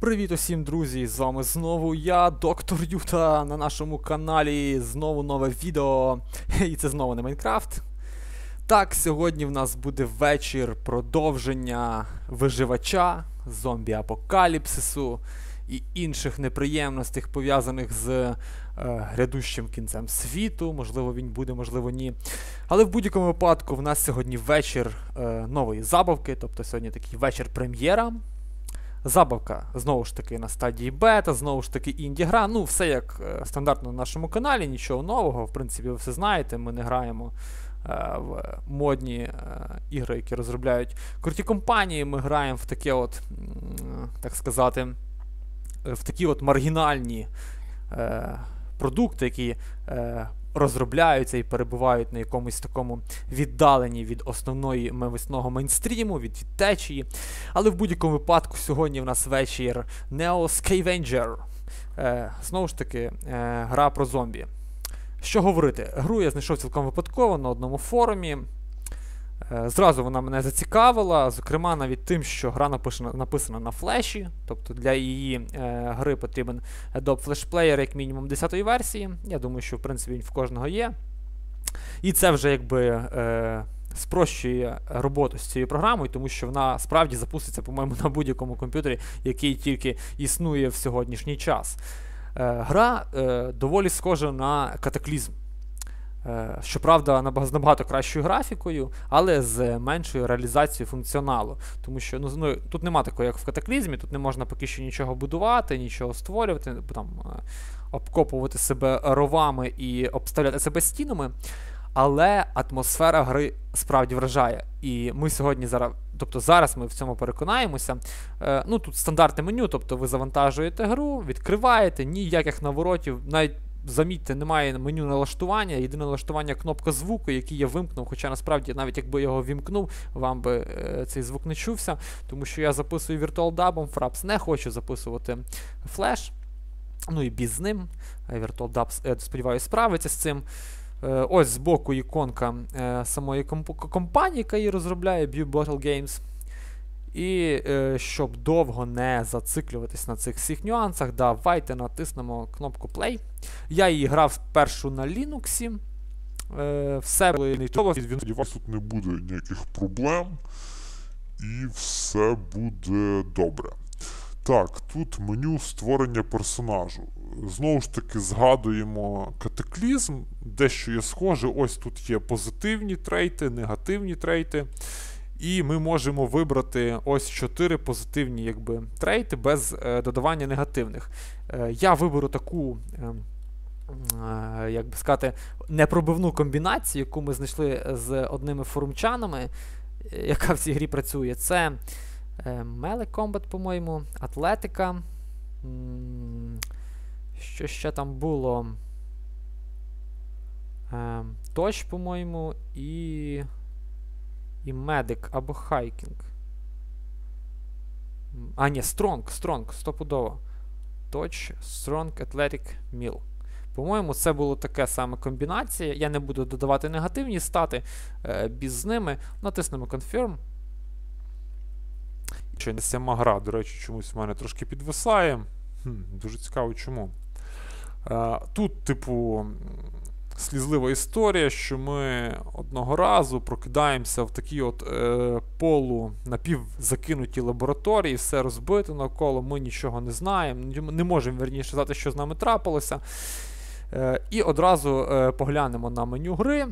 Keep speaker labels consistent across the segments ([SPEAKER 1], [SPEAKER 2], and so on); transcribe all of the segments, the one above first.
[SPEAKER 1] Привіт усім, друзі! З вами знову я, доктор Юта, на нашому каналі. Знову нове відео. І це знову не Майнкрафт. Так, сьогодні в нас буде вечір продовження виживача, зомбі-апокаліпсису і інших неприємностей, пов'язаних з е, грядущим кінцем світу. Можливо, він буде, можливо, ні. Але в будь-якому випадку в нас сьогодні вечір е, нової забавки, тобто сьогодні такий вечір прем'єра. Забавка знову ж таки на стадії бета, знову ж таки інді-гра. Ну, все як е, стандартно на нашому каналі, нічого нового. В принципі, ви все знаєте, ми не граємо е, в модні е, ігри, які розробляють круті компанії. Ми граємо в таке от, так сказати, в такі от маргінальні е, продукти, які е, розробляються і перебувають на якомусь такому віддаленні від основної мовисного мейнстріму, від течії. Але в будь-якому випадку сьогодні в нас вечір Neo Scavenger. Е, знову ж таки, е, гра про зомбі. Що говорити? Гру я знайшов цілком випадково на одному форумі. Е, Зразу вона мене зацікавила, зокрема, навіть тим, що гра написана, написана на флеші, тобто для її е, гри потрібен Adobe Flash Player як мінімум 10-ї версії. Я думаю, що в принципі він в кожного є. І це вже якби е, спрощує роботу з цією програмою, тому що вона справді запуститься, по-моєму, на будь-якому комп'ютері, який тільки існує в сьогоднішній час. Е, гра е, доволі схожа на катаклізм. Е, Щоправда, з набагато кращою графікою, але з меншою реалізацією функціоналу. Тому що ну, ну, тут нема такого, як в катаклізмі, тут не можна поки що нічого будувати, нічого створювати, там, е, обкопувати себе ровами і обставляти себе стінами. Але атмосфера гри справді вражає. І ми сьогодні зараз, тобто зараз ми в цьому переконаємося. Е, ну тут стандартне меню, тобто ви завантажуєте гру, відкриваєте, ніяких наворотів, навіть замітьте, немає меню налаштування, єдине налаштування кнопка звуку, який я вимкнув. Хоча насправді, навіть якби я його вімкнув, вам би е, цей звук не чувся, тому що я записую VirtualDub, Fraps не хочу записувати флеш. Ну і біз з ним. Е, VirtualDub, я сподіваюся, справиться з цим. Е, Ось збоку іконка е, самої комп- компанії, яка її розробляє, Bew Bottle Games. І е, щоб довго не зациклюватись на цих всіх нюансах, давайте натиснемо кнопку Play. Я її грав спершу на Linux. Е, все було нічого.
[SPEAKER 2] Вас тут не буде ніяких проблем, і все буде добре. Так, тут меню створення персонажу. Знову ж таки, згадуємо катаклізм, дещо є схоже. Ось тут є позитивні трейти, негативні трейти. І ми можемо вибрати ось 4 позитивні якби, трейти без е, додавання негативних. Е, я виберу таку. Е, е, як би сказати, непробивну комбінацію, яку ми знайшли з одними форумчанами, яка в цій грі працює. Це Melee Combat, по-моєму, Атлетика. Що ще там було? Е, Точ, по-моєму, і. І Медик або Хайкінг. А, ні, Strong, Strong, стопудово. Touch, Strong, Athletic, Mill. По-моєму, це була така саме комбінація. Я не буду додавати негативні стати е, біз з ними. Натиснемо Confirm. Ще не сама гра, до речі, чомусь в мене трошки підвисає. Хм, дуже цікаво, чому. Е, тут, типу, слізлива історія, що ми одного разу прокидаємося в такій от е, полу напівзакинутій лабораторії, все розбито навколо, ми нічого не знаємо, не можемо верніше сказати, що з нами трапилося.
[SPEAKER 1] Е, і одразу е, поглянемо на меню гри.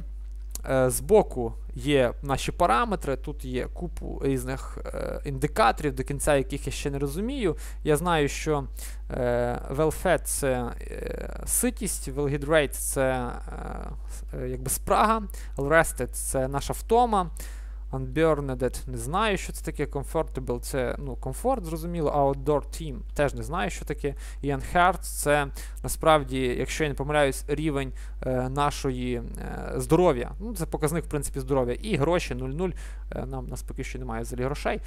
[SPEAKER 1] Е, збоку є наші параметри, тут є купу різних е, індикаторів, до кінця яких я ще не розумію. Я знаю, що WellFed – це е, ситість, well-hydrate – це якби спрага, rested – це наша втома. Unburned не знаю, що це таке. Comfortable це ну, комфорт, зрозуміло. А Outdoor Team теж не знаю, що таке. І Unhurt це насправді, якщо я не помиляюсь, рівень е, нашої е, здоров'я. Ну, це показник, в принципі, здоров'я. І гроші 0,0. Е, нам нас поки що немає взагалі грошей.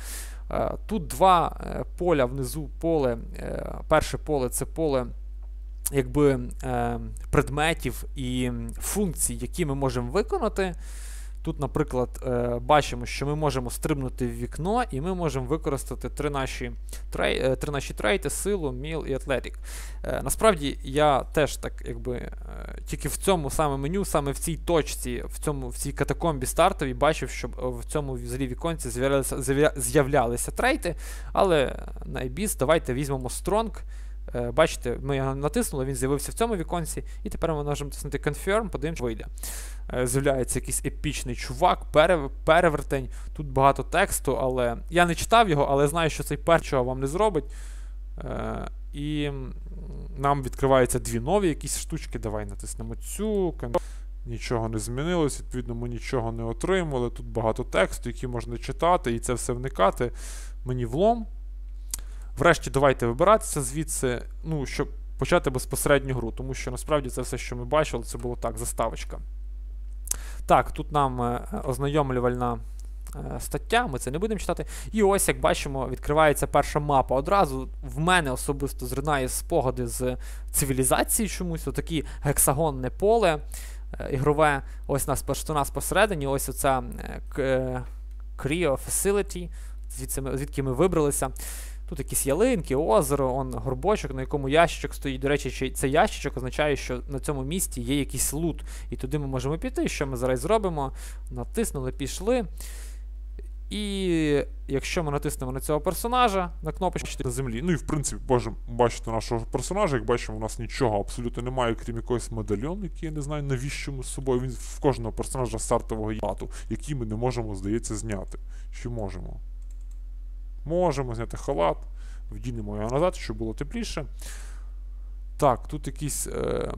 [SPEAKER 1] Е, тут два е, поля внизу поле. Е, перше поле це поле. Якби е, предметів і функцій, які ми можемо виконати. Тут, наприклад, е, бачимо, що ми можемо стрибнути в вікно, і ми можемо використати три наші трей, е, три наші трейти, силу, міл і атлетик. Е, насправді я теж так, якби тільки в цьому саме меню, саме в цій точці, в цьому в цій катакомбі стартовій, бачив, що в цьому взагалі віконці з'являлися трейти. Але найбіз, давайте візьмемо Strong. Е, бачите, ми його натиснули, він з'явився в цьому віконці, і тепер ми можемо тиснути Confirm, подивимося, вийде. Е, з'являється якийсь епічний чувак, перевертень. Тут багато тексту, але я не читав його, але знаю, що цей перчого вам не зробить. Е, і нам відкриваються дві нові якісь штучки. Давай натиснемо цю. Нічого не змінилось, відповідно, ми нічого не отримали. Тут багато тексту, який можна читати, і це все вникати. Мені влом. Врешті, давайте вибиратися звідси, ну, щоб почати безпосередню гру, тому що насправді це все, що ми бачили, це було так, заставочка. Так, тут нам е, ознайомлювальна е, стаття, ми це не будемо читати. І ось, як бачимо, відкривається перша мапа. Одразу в мене особисто зринає спогади з цивілізації чомусь, отакі гексагонне поле е, ігрове. Ось нас у нас посередині, ось оця Creo Facility, звідси ми, звідки ми вибралися. Тут якісь ялинки, озеро, он горбочок, на якому ящичок стоїть. До речі, цей ящичок означає, що на цьому місці є якийсь лут. І туди ми можемо піти. Що ми зараз зробимо? Натиснули, пішли. І якщо ми натиснемо на цього персонажа на кнопочку на землі. Ну і в принципі, можемо бачити нашого персонажа, як бачимо, у нас нічого абсолютно немає, крім якогось медальйону, який я не знаю, навіщо ми з собою. Він в кожного персонажа стартового яту, який ми не можемо, здається, зняти. Чи можемо? Можемо зняти халат, вдінемо його назад, щоб було тепліше. Так, тут якісь, е,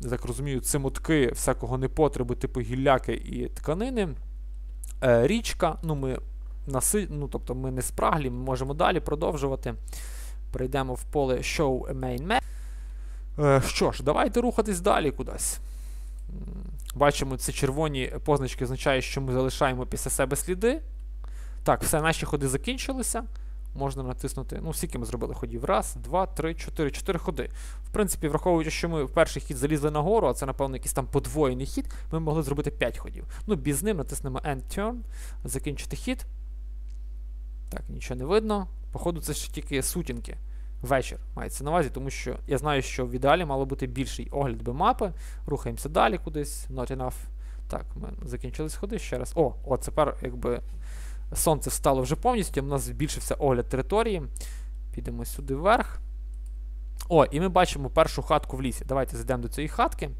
[SPEAKER 1] я так розумію, цимотки всякого непотребу, типу гілляки і тканини. Е, Річка, ну ми наси... ну, тобто ми не спраглі, ми можемо далі продовжувати. Перейдемо в поле Show Main Map. Е, Що ж, давайте рухатись далі кудись. Бачимо, це червоні позначки означають, що ми залишаємо після себе сліди. Так, все, наші ходи закінчилися. Можна натиснути. Ну, скільки ми зробили ходів? Раз, два, три, чотири. Чотири ходи. В принципі, враховуючи, що ми в перший хід залізли нагору, а це, напевно, якийсь там подвоєний хід, ми могли зробити 5 ходів. Ну, без ним натиснемо End Turn, закінчити хід. Так, нічого не видно. Походу, це ще тільки сутінки. Вечір мається на увазі, тому що я знаю, що в ідеалі мало бути більший огляд би мапи. Рухаємося далі кудись. Not enough. Так, ми закінчились ходи ще раз. О, о, тепер якби Сонце стало вже повністю, у нас збільшився огляд території. Підемо сюди вверх. О, і ми бачимо першу хатку в лісі. Давайте зайдемо до цієї хатки.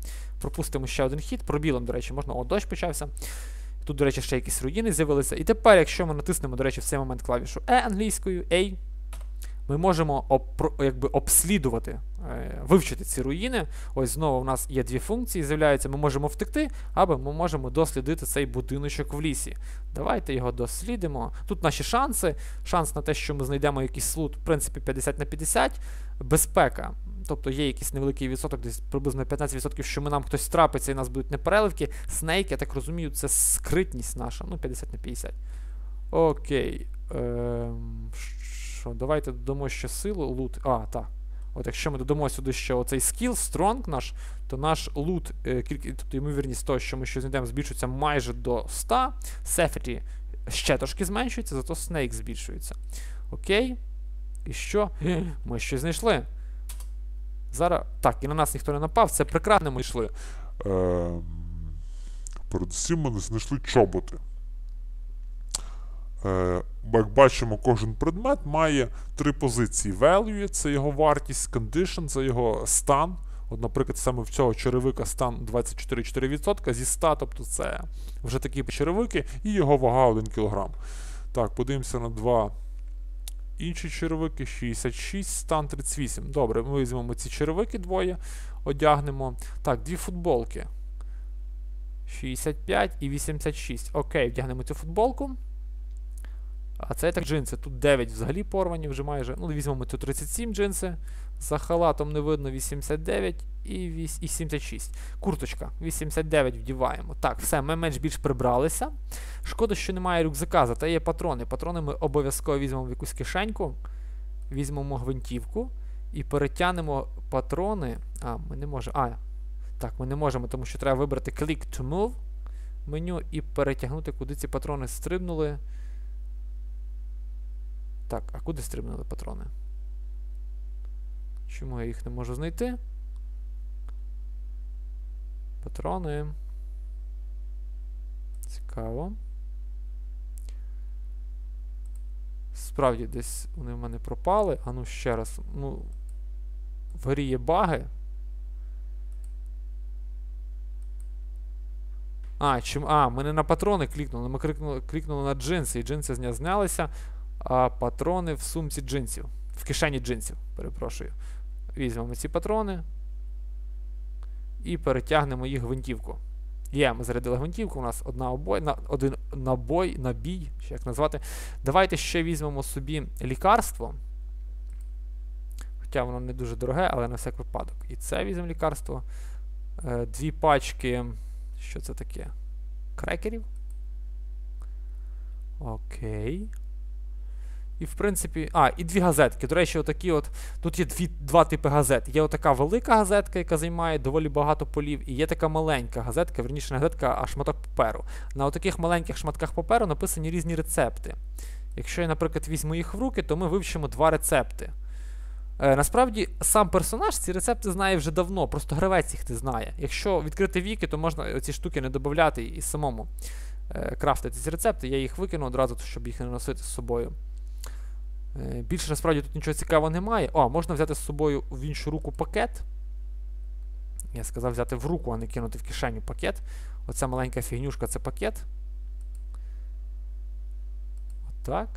[SPEAKER 1] Пропустимо ще один хід. Пробілом, до речі, можна. О, дощ почався. Тут, до речі, ще якісь руїни з'явилися. І тепер, якщо ми натиснемо, до речі, в цей момент клавішу E англійською, A, ми можемо об, якби, обслідувати, е, вивчити ці руїни. Ось знову у нас є дві функції, з'являються, ми можемо втекти, або ми можемо дослідити цей будиночок в лісі. Давайте його дослідимо. Тут наші шанси. Шанс на те, що ми знайдемо якийсь слут, в принципі, 50 на 50. Безпека. Тобто є якийсь невеликий відсоток, десь приблизно 15%, що ми нам хтось трапиться і нас будуть непереливки. Снейк, я так розумію, це скритність наша. Ну, 50 на 50. Окей. Ем, що? Давайте додамо ще силу, лут. А, так. От Якщо ми додамо сюди ще оцей скіл, стронг наш, то наш лут, е, тобто ймовірність того, що ми щось знайдемо, збільшується майже до 100. Сефеті ще трошки зменшується, зато снейк збільшується. Окей. І що? Ми щось знайшли. Зараз. Так, і на нас ніхто не напав, це прекрасно ми йшли.
[SPEAKER 2] Е, Передусім ми не знайшли чоботи. Е, як бачимо, кожен предмет має три позиції: Value це його вартість, Condition це його стан. От, Наприклад, саме в цього черевика стан 24,4% зі 100, тобто це вже такі черевики, і його вага 1 кг. Так, подивимося на два інші черевики. 66, стан 38. Добре, ми візьмемо ці черевики двоє, одягнемо. Так, дві футболки. 65 і 86. Окей, вдягнемо цю футболку. А це так джинси. Тут 9 взагалі порвані вже майже. Ну, візьмемо тут 37 джинси. За халатом не видно 89 і 8, і 76. Курточка. 89 вдіваємо. Так, все, ми менш більш прибралися. Шкода, що немає рюкзака, зате є патрони. Патрони ми обов'язково візьмемо в якусь кишеньку. Візьмемо гвинтівку і перетягнемо патрони. А, ми не можемо. А, так, ми не можемо, тому що треба вибрати Click to Move.
[SPEAKER 1] меню і перетягнути, куди ці патрони стрибнули. Так, а куди стрибнули патрони? Чому я їх не можу знайти? Патрони. Цікаво. Справді, десь вони в мене пропали. А ну ще раз. Ну. В грі є баги. А, чим. А, ми не на патрони клікнули. Ми клікнули, клікнули на джинси, і джинси з нього знялися. А патрони в сумці джинсів. В кишені джинсів, перепрошую. Візьмемо ці патрони. І перетягнемо їх гвинтівку. Є, ми зарядили гвинтівку, у нас одна обой, на, один набой, набій, чи як назвати. Давайте ще візьмемо собі лікарство. Хоча воно не дуже дороге, але на всяк випадок. І це візьмемо лікарство. Е, дві пачки. Що це таке? Крекерів? Окей. І, в принципі. А, і дві газетки. До речі, отакі от. Тут є дві, два типи газет. Є отака велика газетка, яка займає доволі багато полів, і є така маленька газетка, верніше не газетка, а шматок паперу. На таких маленьких шматках паперу написані різні рецепти. Якщо я, наприклад, візьму їх в руки, то ми вивчимо два рецепти. Е, насправді, сам персонаж ці рецепти знає вже давно, просто гравець їх не знає. Якщо відкрити віки, то можна ці штуки не додати і самому е, крафтити ці рецепти. Я їх викину одразу, щоб їх не носити з собою. Е, більше насправді тут нічого цікавого немає. О, можна взяти з собою в іншу руку пакет. Я сказав взяти в руку, а не кинути в кишеню пакет. Оця маленька фігнюшка це пакет. Отак.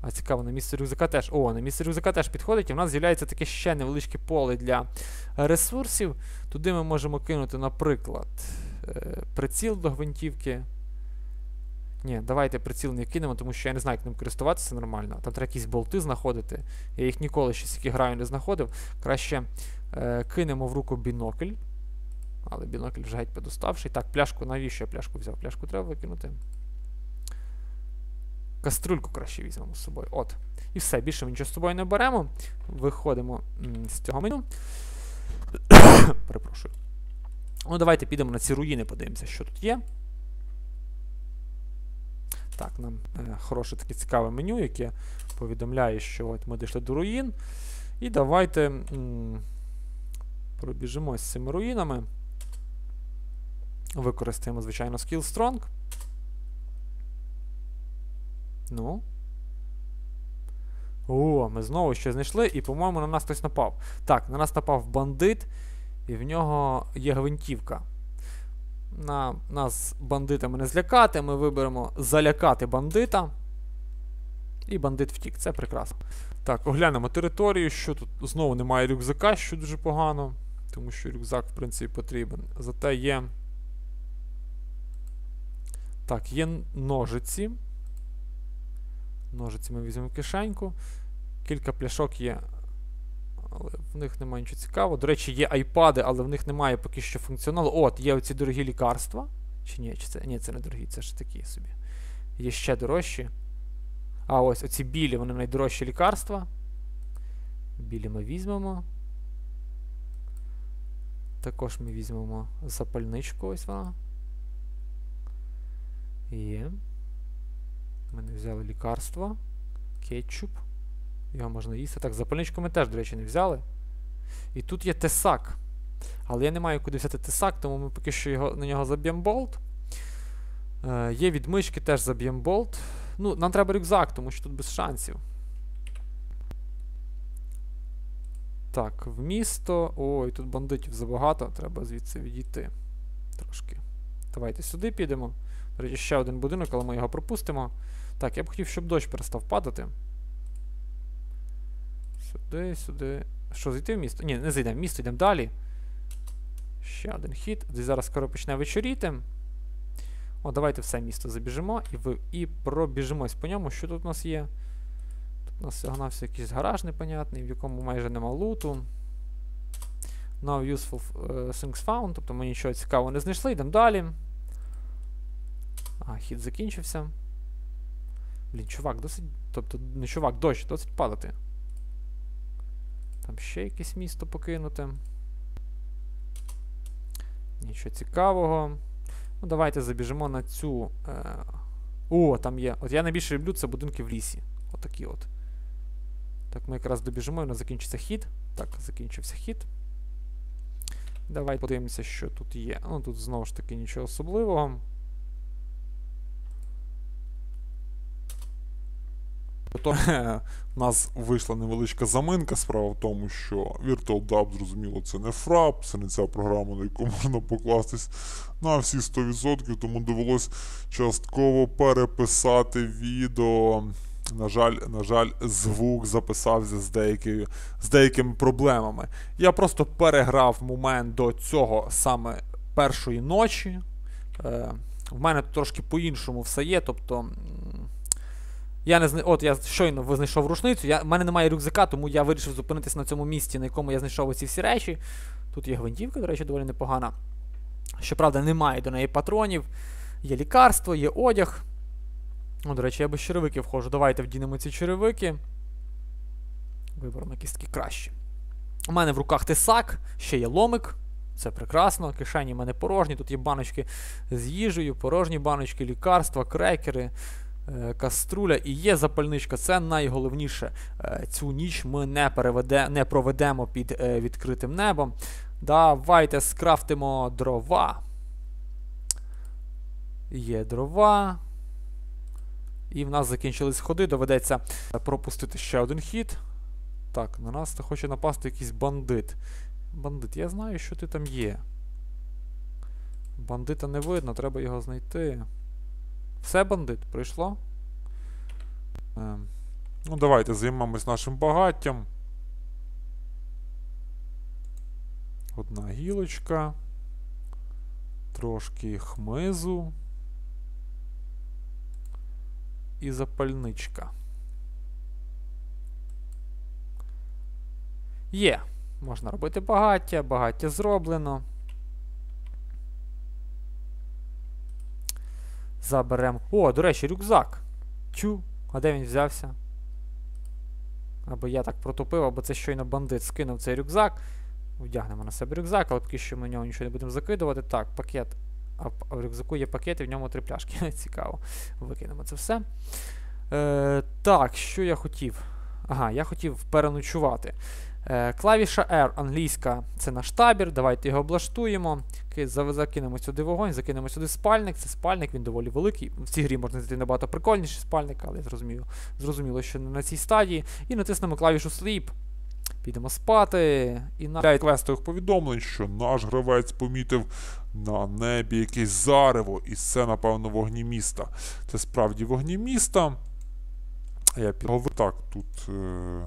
[SPEAKER 1] А цікаво, на місце рюкзака теж. О, на місце рюкзака теж підходить, і в нас з'являється таке ще невеличке поле для ресурсів. Туди ми можемо кинути, наприклад, е, приціл до гвинтівки. Ні, давайте приціл не кинемо, тому що я не знаю, як ним користуватися нормально. Там треба якісь болти знаходити. Я їх ніколи ще скільки граю не знаходив. Краще е, кинемо в руку бінокль. Але бінокль вже геть подоставший. Так, пляшку, навіщо я пляшку взяв? Пляшку треба викинути. Каструльку краще візьмемо з собою. От. І все, більше ми нічого з собою не беремо. Виходимо з цього меню. Перепрошую. Ну, давайте підемо на ці руїни, подивимося, що тут є. Так, нам е, хороше таке цікаве меню, яке повідомляє, що от ми дійшли до руїн. І давайте м, пробіжимо з цими руїнами. Використаємо, звичайно, Skill Strong. Ну. О, ми знову щось знайшли, і, по-моєму, на нас хтось напав. Так, на нас напав бандит, і в нього є гвинтівка. На нас бандитами не злякати, ми виберемо залякати бандита. І бандит втік, це прекрасно. Так, оглянемо територію, що тут знову немає рюкзака, що дуже погано. Тому що рюкзак, в принципі, потрібен. Зате є. Так, є ножиці. Ножиці ми візьмемо в кишеньку. Кілька пляшок є. Але в них немає нічого цікавого. До речі, є айпади, але в них немає поки що функціоналу. От, є оці дорогі лікарства. Чи ні? Чи це? Ні, це не дорогі, це ж такі собі. Є ще дорожчі. А ось оці білі, вони найдорожчі лікарства. Білі ми візьмемо. Також ми візьмемо запальничку, ось вона. Є. Ми не взяли лікарство. Кетчуп. Його можна їсти. Так, запальничку ми теж, до речі, не взяли. І тут є тесак. Але я не маю куди взяти тесак, тому ми поки що його, на нього заб'ємо болт. Е, Є відмички, теж заб'ємо болт. Ну, нам треба рюкзак, тому що тут без шансів. Так, в місто. Ой, тут бандитів забагато, треба звідси відійти. Трошки. Давайте сюди підемо. До речі, ще один будинок, але ми його пропустимо. Так, я б хотів, щоб дощ перестав падати. Сюди, сюди. Що, зайти в місто? Ні, не зайдемо в місто, йдемо далі. Ще один хід. Десь зараз скоро почне вечоріти. О, давайте все місто забіжимо і в... і пробіжимось по ньому. Що тут у нас є? Тут у нас всього-навсього якийсь гараж непонятний, в якому майже нема луту. No useful uh, things found, тобто ми нічого цікавого не знайшли, йдемо далі. А, хід закінчився. Блін, чувак, досить. Тобто, не чувак, дощ, досить падати. Там ще якесь місто покинути. Нічого цікавого.
[SPEAKER 3] Ну, давайте забіжимо на цю. Е... О, там є. От я найбільше люблю це будинки в лісі. Отакі от. Так, ми якраз добіжимо і у нас закінчиться хід. Так, закінчився хід. Давай подивимося, що тут є. Ну, тут знову ж таки нічого особливого.
[SPEAKER 1] у нас вийшла невеличка заминка. Справа в тому, що VirtualDub, зрозуміло, це не фрап, це не ця програма, на яку можна покластись на всі 100%, тому довелось частково переписати відео. На жаль, на жаль, звук записався з, деякі, з деякими проблемами. Я просто переграв момент до цього саме першої ночі. Е, В мене трошки по-іншому все є. Тобто. Я не зна... От я щойно знайшов рушницю. Я... У мене немає рюкзака, тому я вирішив зупинитися на цьому місці, на якому я знайшов ці всі речі. Тут є гвинтівка, до речі, доволі непогана. Щоправда, немає до неї патронів. Є лікарство, є одяг. О, до речі, я без черевиків входжу. Давайте вдінемо ці черевики. Виберемо якісь такі кращі. У мене в руках тисак, ще є ломик. Це прекрасно. Кишені в мене порожні. Тут є баночки з їжею, порожні баночки, лікарства, крекери, каструля і є запальничка. Це найголовніше. Е, цю ніч ми не переведе, не проведемо під е, відкритим небом. Давайте скрафтимо дрова. Є дрова. І в нас закінчились ходи, доведеться пропустити ще один хід. Так, на нас хоче напасти якийсь бандит. Бандит, я знаю, що ти там є. Бандита не видно, треба його знайти. Все, бандит, прийшло? Е, ну, давайте займемось нашим багаттям. Одна гілочка. Трошки хмизу і запальничка. Є. Можна робити багаття, багаття зроблено. Заберемо. О, до речі, рюкзак. Чу, а де він взявся? Або я так протупив, або це щойно бандит скинув цей рюкзак. Вдягнемо на себе рюкзак, але поки що ми в нього нічого не будемо закидувати. Так, пакет а в рюкзаку є пакет і в ньому три пляшки. Цікаво. Викинемо це все. Е, Так, що я хотів? Ага, я хотів переночувати. Е, Клавіша R англійська це наш табір. Давайте його облаштуємо. Закинемо сюди вогонь, закинемо сюди спальник. Це спальник, він доволі великий. В цій грі можна знайти набагато прикольніший спальник, але зрозуміло, зрозуміло, що не на цій стадії. І натиснемо клавішу Sleep. Підемо спати. І на квестових повідомлень, що наш гравець помітив на небі якесь зарево, і це, напевно, вогні міста. Це справді вогні міста. Я підговорив. Так, тут е...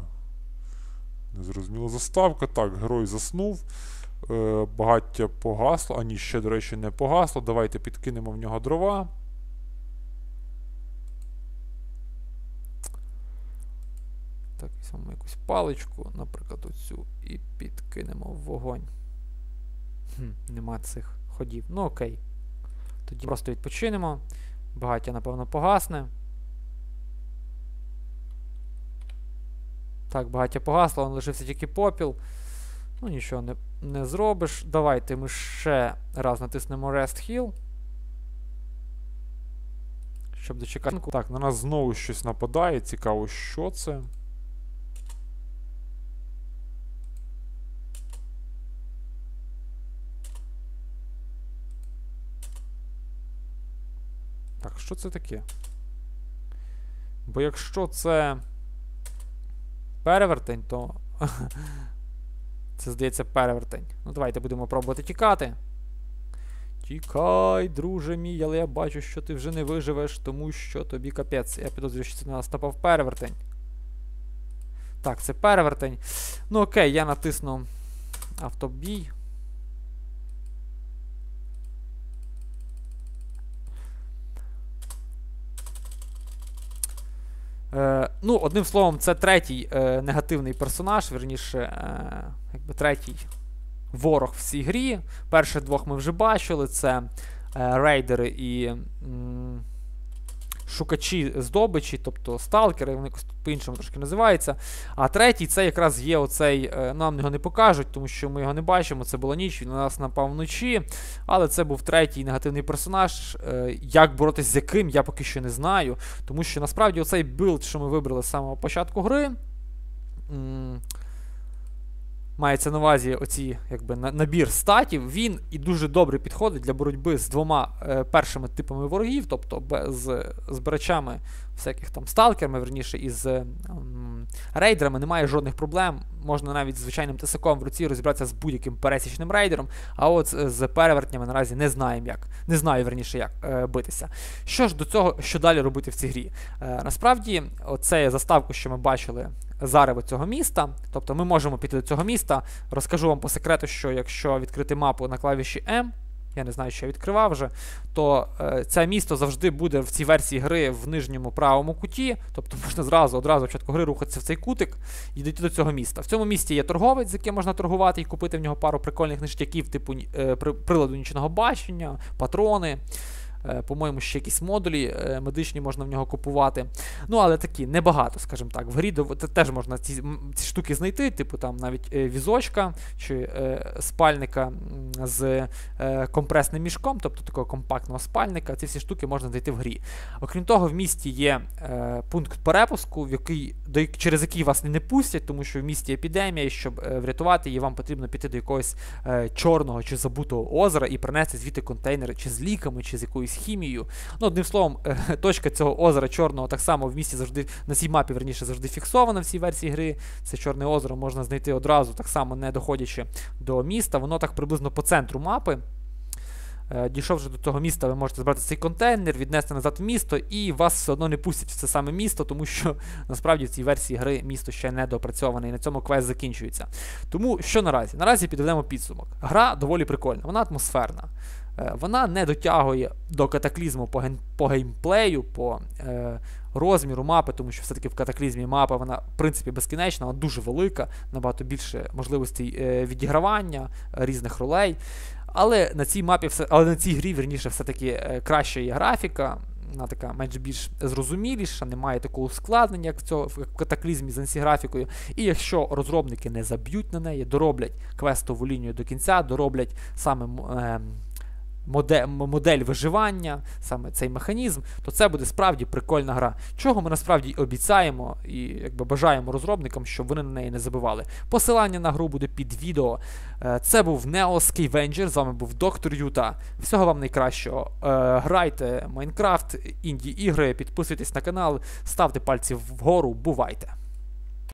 [SPEAKER 1] незрозуміла заставка. Так, герой заснув. Е... Багаття погасло. А ні, ще, до речі, не погасло. Давайте підкинемо в нього дрова.
[SPEAKER 3] Так, візьмемо якусь паличку, наприклад, оцю, і підкинемо в вогонь. Хм, Нема цих ходів. Ну окей. Тоді просто відпочинемо. Багаття, напевно, погасне. Так, багаття погасло, він лишився тільки попіл. Ну, нічого не не зробиш. Давайте ми ще раз натиснемо Rest Heal. Щоб дочекати.
[SPEAKER 1] Так, на нас знову щось нападає. Цікаво, що це.
[SPEAKER 3] Так, що це таке? Бо якщо це перевертень, то. це, здається, перевертень. Ну, давайте будемо пробувати тікати. Тікай, друже мій, але я бачу, що ти вже не виживеш, тому що тобі капець. Я підозрюю, що це на нас напав перевертень. Так, це перевертень. Ну окей, я натисну автобій. Е, Ну, одним словом, це третій е, негативний персонаж, верніше, е, якби третій ворог в цій грі. Перших двох ми вже бачили: це е, рейдери і м,
[SPEAKER 1] шукачі здобичі, тобто сталкери, вони по-іншому трошки називаються. А третій це якраз є оцей, е, нам його не покажуть, тому що ми його не бачимо. Це була ніч, він на нас напав вночі. Але це був третій негативний персонаж. Е, як боротися з яким, я поки що не знаю. Тому що насправді оцей білд, що ми вибрали з самого початку гри. Мається на увазі оці, якби, набір статів, він і дуже добре підходить для боротьби з двома е, першими типами ворогів, тобто з збирачами всяких там сталкерами, верніше, із е, рейдерами, немає жодних проблем. Можна навіть з звичайним тисаком в руці розібратися з будь-яким пересічним рейдером, а от з перевертнями наразі не знаємо як. Не знаю, верніше, як е, битися. Що ж до цього, що далі робити в цій грі? Е, насправді, оце заставку, що ми бачили зарево цього міста. Тобто ми можемо піти до цього міста. Розкажу вам по секрету, що якщо відкрити мапу на клавіші M, я не знаю, що я відкривав вже, то е, це місто завжди буде в цій версії гри в нижньому правому куті. Тобто можна зразу одразу початку гри рухатися в цей кутик і дійти до цього міста. В цьому місті є торговець, з яким можна торгувати і купити в нього пару прикольних ништяків, типу е, приладу нічного бачення, патрони. Е, по-моєму, ще якісь модулі е, медичні можна в нього купувати. Ну, але такі небагато, скажімо так. В грі теж можна ці ці штуки знайти, типу там навіть е, візочка чи спальника з компресним мішком, тобто такого компактного спальника. Ці всі штуки можна знайти в грі. Окрім того, в місті є пункт перепуску, в який, до, через який вас не пустять, тому що в місті епідемія, і щоб врятувати її, вам потрібно піти до якогось чорного чи забутого озера і принести звідти контейнери чи з ліками, чи з якоюсь якоюсь хімією. Ну, одним словом, точка цього озера Чорного так само в місті завжди на цій мапі верніше завжди фіксована в цій версії гри. Це Чорне озеро можна знайти одразу, так само не доходячи до міста. Воно так приблизно по центру мапи. Е, дійшовши до того міста, ви можете збрати цей контейнер, віднести назад в місто, і вас все одно не пустять в це саме місто, тому що насправді в цій версії гри місто ще не допрацьоване, і на цьому квест закінчується. Тому що наразі? Наразі підведемо підсумок. Гра доволі прикольна, вона атмосферна. Е, вона не дотягує до катаклізму по ген, по геймплею, по е, розміру мапи, тому що все-таки в катаклізмі мапа вона в принципі безкінечна, вона дуже велика, набагато більше можливостей е, відігравання різних ролей. Але на цій мапі, все, але на цій грі, верніше, все-таки е, краща є графіка. Вона така менш більш зрозуміліша, немає такого ускладнення, як в цього в катаклізмі з ансіграфікою. І якщо розробники не заб'ють на неї, дороблять квестову лінію до кінця, дороблять саме. Е, модель, модель виживання, саме цей механізм, то це буде справді прикольна гра. Чого ми насправді обіцяємо і якби бажаємо розробникам, щоб вони на неї не забивали. Посилання на гру буде під відео. Е, це був Neo Scavenger, з вами був Доктор Юта. Всього вам найкращого. Е, грайте Майнкрафт, інді ігри, підписуйтесь на канал, ставте пальці вгору, бувайте!